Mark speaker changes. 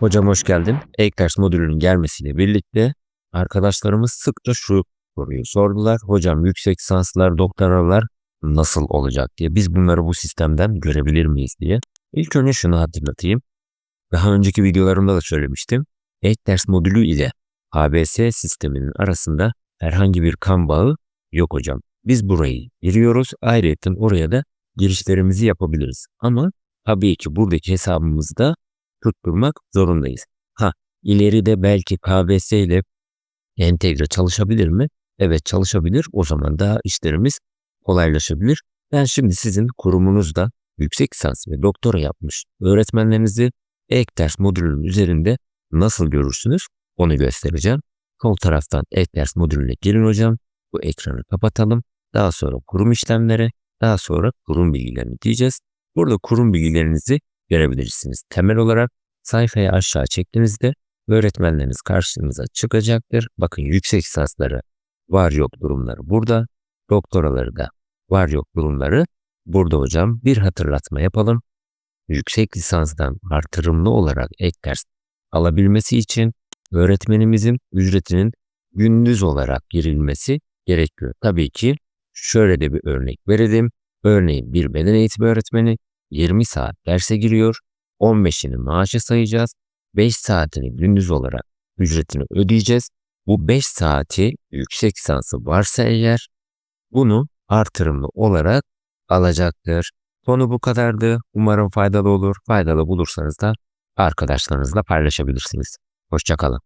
Speaker 1: Hocam hoş geldin. Ekders modülünün gelmesiyle birlikte arkadaşlarımız sıkça şu soruyu sordular. Hocam yüksek lisanslar, doktoralar nasıl olacak diye. Biz bunları bu sistemden görebilir miyiz diye. İlk önce şunu hatırlatayım. Daha önceki videolarımda da söylemiştim. Ekders modülü ile HBS sisteminin arasında herhangi bir kan bağı yok hocam. Biz burayı giriyoruz. Ayrıca oraya da girişlerimizi yapabiliriz. Ama tabii ki buradaki hesabımızda tutturmak zorundayız. Ha ileride belki KBS ile entegre çalışabilir mi? Evet çalışabilir. O zaman da işlerimiz kolaylaşabilir. Ben şimdi sizin kurumunuzda yüksek lisans ve doktora yapmış öğretmenlerinizi ek ders modülünün üzerinde nasıl görürsünüz onu göstereceğim. Sol taraftan ek ders modülüne girin hocam. Bu ekranı kapatalım. Daha sonra kurum işlemleri, daha sonra kurum bilgilerini diyeceğiz. Burada kurum bilgilerinizi görebilirsiniz. Temel olarak sayfayı aşağı çektiğinizde öğretmenleriniz karşınıza çıkacaktır. Bakın yüksek lisansları var yok durumları burada. Doktoraları da var yok durumları burada hocam. Bir hatırlatma yapalım. Yüksek lisanstan artırımlı olarak ek ders alabilmesi için öğretmenimizin ücretinin gündüz olarak girilmesi gerekiyor. Tabii ki şöyle de bir örnek verelim. Örneğin bir beden eğitimi öğretmeni 20 saat derse giriyor. 15'ini maaşı sayacağız. 5 saatini gündüz olarak ücretini ödeyeceğiz. Bu 5 saati yüksek lisansı varsa eğer bunu artırımlı olarak alacaktır. Konu bu kadardı. Umarım faydalı olur. Faydalı bulursanız da arkadaşlarınızla paylaşabilirsiniz. Hoşçakalın.